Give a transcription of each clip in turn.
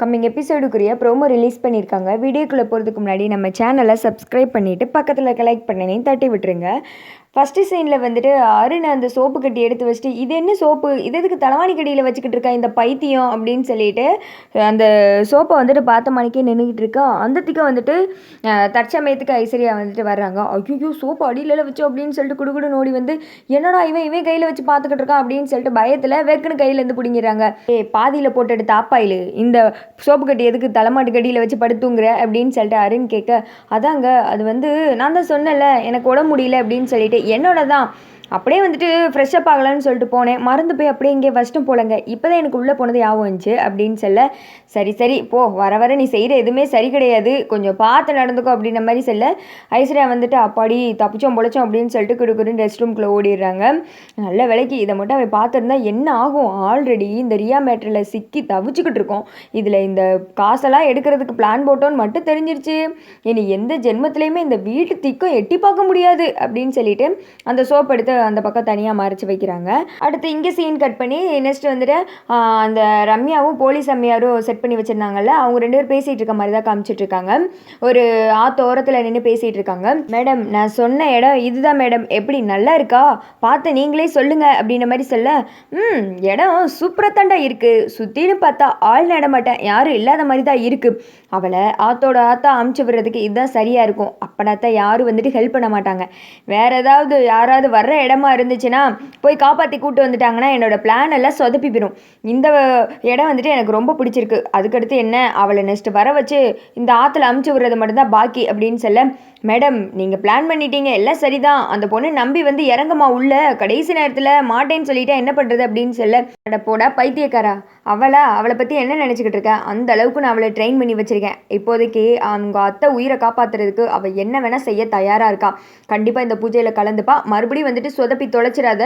Coming எபிசோடுக்குரிய promo release பண்ணியிருக்காங்க. வீடியோக்குள்ளே போகிறதுக்கு முன்னாடி நம்ம சேனலை சப்ஸ்கிரைப் பண்ணிவிட்டு பக்கத்தில் இருக்க லைக் பண்ணனையும் தட்டி விட்டுருங்க. ஃபஸ்ட்டு சீனில் வந்துட்டு அருண் அந்த சோப்பு கட்டி எடுத்து வச்சுட்டு இது என்ன சோப்பு? இது எதுக்கு தலைவாணி கடியில் வச்சுக்கிட்டு இருக்கா இந்த பைத்தியம்? அப்படின்னு சொல்லிட்டு அந்த சோப்பை வந்துட்டு பார்த்த மணிக்கே நின்றுக்கிட்டு இருக்கா. அந்தத்துக்கு வந்துட்டு தற்சமயத்துக்கு ஐஸ்வர்யா வந்துட்டு வர்றாங்க. ஐயோ சோப்பு அடியில வச்சோம் அப்படின்னு சொல்லிட்டு குடுகுடு நோடி வந்து என்னடா இவன் இவன் கையில் வச்சு பார்த்துக்கிட்டு இருக்கான்? அப்படின்னு சொல்லிட்டு பயத்தில் வெக்குன்னு கையிலேருந்து பிடிங்கிறாங்க ஏ பாதியில் போட்டு எடுத்த ஆப்பாயில். இந்த சோப்பு கட்டி எதுக்கு தலைமாட்டு கடியில் வச்சு படுத்துங்கிற? அப்படின்னு சொல்லிட்டு அருண் கேட்க அதாங்க அது வந்து நான் தான் சொன்னேன்ல எனக்கு உடம்பு முடியல அப்படின்னு சொல்லிட்டு என்னோட தான் அப்படியே வந்துட்டு ஃப்ரெஷ்ஷப் ஆகலான்னு சொல்லிட்டு போனேன். மறந்து போய் அப்படியே இங்கே ஃபஸ்ட்டும் போலங்க. இப்போ தான் எனக்கு உள்ளே போனது ஞாபகம் வந்துச்சு அப்படின்னு சொல்ல சரி சரி போ வர வர நீ செய்கிற எதுவுமே சரி கிடையாது. கொஞ்சம் பார்த்து நடந்துக்கோ அப்படின்ற மாதிரி சொல்ல ஐஸ்வர்யா வந்துட்டு அப்பாடி தப்பிச்சோம் பொழைச்சோம் அப்படின்னு சொல்லிட்டு குடுக்குறேன் ரெஸ்ட் ரூம்குள்ளே ஓடிடுறாங்க. நல்ல விலைக்கு இதை மட்டும் அவன் பார்த்துருந்தா என்ன ஆகும்? ஆல்ரெடி இந்த ரியா மேட்டரில் சிக்கி தவிச்சுக்கிட்டு இருக்கோம். இதில் இந்த காசெல்லாம் எடுக்கிறதுக்கு பிளான் போட்டோன்னு மட்டும் தெரிஞ்சிருச்சு. இனி எந்த ஜென்மத்திலையுமே இந்த வீட்டு திக்கும் எட்டி பார்க்க முடியாது அப்படின்னு சொல்லிட்டு அந்த சோப் எடுத்து அந்த பக்கம் தனியாக மறைச்சு வைக்கிறாங்க. அடுத்து இங்கே சீன் கட் பண்ணி நெக்ஸ்ட் வந்துட்டு அந்த ரம்யாவும் போலீஸ் அம்மையாரும் செட் பண்ணி வச்சிருந்தாங்கல்ல அவங்க ரெண்டு பேரும் பேசிகிட்டு இருக்க மாதிரி தான் காமிச்சிட்டு இருக்காங்க. ஒரு ஆத்தோரத்தில் நின்று பேசிகிட்டு இருக்காங்க. மேடம் நான் சொன்ன இடம் இதுதான் மேடம். எப்படி நல்லா இருக்கா? பார்த்து நீங்களே சொல்லுங்கள் அப்படின்ற மாதிரி சொல்ல ம் இடம் சூப்பராக இருக்குது சுற்றிலும் பார்த்தா ஆள் நடமாட்டேன் யாரும் இல்லாத மாதிரி தான் இருக்குது அவளை ஆத்தோட ஆத்தா அமுச்சு விடுறதுக்கு இதுதான் சரியாக இருக்கும். அப்பனாத்தான் யாரும் வந்துட்டு ஹெல்ப் பண்ண மாட்டாங்க. வேற ஏதாவது யாராவது வர்ற இடமா இருந்துச்சுன்னா போய் காப்பாற்றி கூப்பிட்டு வந்துட்டாங்கன்னா என்னோட பிளான் எல்லாம் சொதப்பி போயிடும். இந்த இடம் வந்துட்டு எனக்கு ரொம்ப பிடிச்சிருக்கு. அதுக்கடுத்து என்ன? அவளை நெக்ஸ்ட் வர வச்சு இந்த ஆற்றுல அமுச்சு விடுறது மட்டும்தான் பாக்கி அப்படின்னு சொல்ல மேடம் நீங்கள் பிளான் பண்ணிட்டீங்க எல்லாம் சரிதான். அந்த பொண்ணு நம்பி வந்து இறங்குமா உள்ள? கடைசி நேரத்தில் மாட்டேன்னு சொல்லிட்டா என்ன பண்ணுறது அப்படின்னு சொல்ல. அட போடா பைத்தியக்காரா. அவளா? அவளை பற்றி என்ன நினச்சிக்கிட்டு இருக்கேன் அந்த அளவுக்கு நான் அவளை ட்ரெயின் பண்ணி வச்சிருக்கேன். இப்போதைக்கு அவங்க அத்தை உயிரை காப்பாத்துறதுக்கு அவள் என்ன வேணால் செய்ய தயாராக இருக்கா. கண்டிப்பாக இந்த பூஜையில் கலந்துப்பா. மறுபடியும் வந்துட்டு சொதப்பி தொலைச்சிடாத.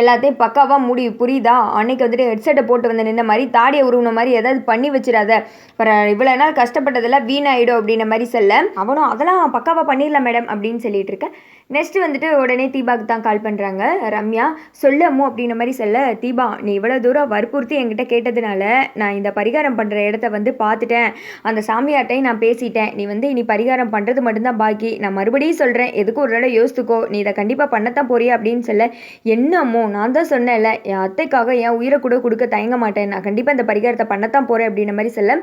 எல்லாத்தையும் பக்காவாக முடி புரியுதா? அன்னைக்கு வந்துட்டு ஹெட்செட்டை போட்டு வந்து நின்ன மாதிரி தாடியை உருவின மாதிரி ஏதாவது பண்ணி வச்சிடாத. அப்புறம் இவ்வளோ நாள் கஷ்டப்பட்டதெல்லாம் வீணாயிடும் அப்படின்ற மாதிரி சொல்ல. அவனும் அதெல்லாம் பக்காவாக பண்ணி பண்ணிடலாம் மேடம் அப்படின்னு சொல்லிட்டு இருக்கேன் நெக்ஸ்ட் வந்துட்டு உடனே தீபாவுக்கு தான் கால் பண்ணுறாங்க ரம்யா சொல்லமோ அப்படின்ற மாதிரி சொல்ல தீபா நீ இவ்வளோ தூரம் வற்புறுத்தி என்கிட்ட கேட்டதுனால நான் இந்த பரிகாரம் பண்ணுற இடத்த வந்து பார்த்துட்டேன். அந்த சாமியார்ட்டையும் நான் பேசிட்டேன். நீ வந்து இனி பரிகாரம் பண்ணுறது மட்டும்தான் பாக்கி. நான் மறுபடியும் சொல்கிறேன் எதுக்கும் ஒரு தடவை யோசித்துக்கோ. நீ இதை கண்டிப்பாக பண்ணத்தான் போறியா? அப்படின்னு சொல்ல என்ன அம்மோ? நான் தான் சொன்னேன்ல. என் அத்தைக்காக என் உயிரை கூட கொடுக்க தயங்க மாட்டேன். நான் கண்டிப்பாக இந்த பரிகாரத்தை பண்ணத்தான் போகிறேன் அப்படின்ற மாதிரி சொல்ல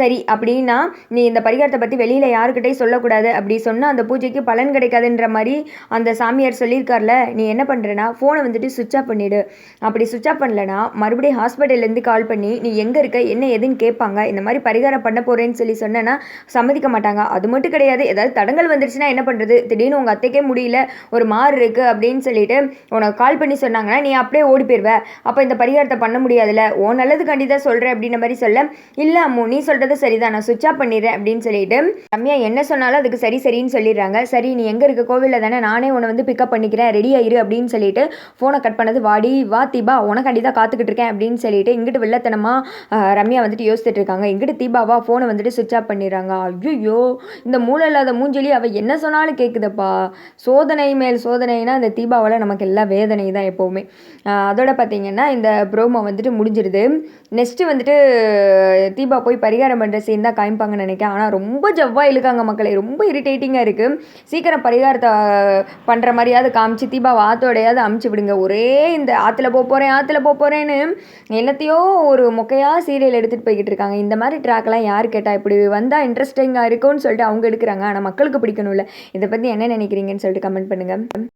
சரி அப்படின்னா நீ இந்த பரிகாரத்தை பற்றி வெளியில் யாருக்கிட்டையும் சொல்லக்கூடாது. அப்படி சொன்னால் அந்த பூஜைக்கு பலன் கிடைக்காதுன்ற மாதிரி அந்த சாமியார் சொல்லியிருக்கார்ல நீ என்ன பண்ணுறேன்னா ஃபோனை வந்துட்டு சுவிட்ச் ஆஃப் பண்ணிவிடு அப்படி சுவிட்ச் ஆஃப் பண்ணலனா மறுபடியும் ஹாஸ்பிட்டல்லேருந்து கால் பண்ணி நீ எங்கே இருக்க? என்ன எதுன்னு கேட்பாங்க. இந்த மாதிரி பரிகாரம் பண்ண போகிறேன்னு சொல்லி சொன்னேன்னா சம்மதிக்க மாட்டாங்க. அது மட்டும் கிடையாது. ஏதாவது தடங்கள் வந்துருச்சுன்னா என்ன பண்ணுறது திடீர்னு உங்கள் அத்தைக்கே முடியல. ஒரு மாறு இருக்குது அப்படின்னு சொல்லிட்டு உனக்கு கால் பண்ணி சொன்னாங்கன்னா நீ அப்படியே ஓடி போயிடுவ அப்போ இந்த பரிகாரத்தை பண்ண முடியாதுல்ல. ஓ நல்லதுக்காண்டி தான் சொல்கிறேன் அப்படின்ற மாதிரி சொல்ல இல்லை அம்மு நீ சொல்கிறது சரிதான். நான் சுவிட்ச் ஆஃப் பண்ணிடுறேன். அப்படின்னு சொல்லிட்டு ரம்யா என்ன சொன்னாலும் அதுக்கு சரி சரின்னு சொல்லி. சொல்லிடுறாங்க. சரி நீ எங்கே இருக்க? கோவிலில் தானே? நானே உன்னை வந்து பிக்கப் பண்ணிக்கிறேன். ரெடியாக இரு அப்படின்னு சொல்லிட்டு ஃபோனை கட் பண்ணது வாடி வா தீபா உனக்காண்டி தான் காத்துக்கிட்டு இருக்கேன் அப்படின்னு சொல்லிட்டு இங்கிட்டு வெள்ளத்தனமாக ரம்யா வந்துட்டு யோசிச்சுட்டு இருக்காங்க. இங்கிட்டு தீபாவா ஃபோனை வந்துட்டு சுவிட்ச் ஆஃப் பண்ணிடுறாங்க. ஐயோ இந்த மூளை இல்லாத மூஞ்சலி அவள் என்ன சொன்னாலும் கேட்குதப்பா சோதனை மேல் சோதனைனா இந்த தீபாவில் நமக்கு எல்லாம் வேதனை தான் எப்போவுமே. அதோட பார்த்தீங்கன்னா இந்த ப்ரோமோ வந்துட்டு முடிஞ்சிருது. நெக்ஸ்ட்டு வந்துட்டு தீபா போய் பரிகாரம் பண்ணுற சீன் தான் காமிப்பாங்கன்னு நினைக்கிறேன். ஆனால் ரொம்ப ஜவ்வாக இழுக்காங்க மக்களை. ரொம்ப இரிட்டேட்டிங்காக இருக்குது சீக்கிரம் பரிகாரத்தை பண்ணுற மாதிரியாவது காமிச்சு தீபா ஆத்தோடையாவது அமுச்சு விடுங்க. ஒரே இந்த ஆற்றுல போக போகிறேன் ஆற்றுல போக போகிறேன்னு என்னத்தையோ ஒரு மொக்கையாக சீரியல் எடுத்துகிட்டு போய்கிட்டு இருக்காங்க. இந்த மாதிரி ட்ராக்லாம் யார் கேட்டால் இப்படி வந்தால் இன்ட்ரெஸ்டிங்காக இருக்கும்னு சொல்லிட்டு அவங்க எடுக்கிறாங்க. ஆனால் மக்களுக்கு பிடிக்கணும்ல. இதை பற்றி என்ன நினைக்கிறீங்கன்னு சொல்லிட்டு கமெண்ட் பண்ணுங்கள்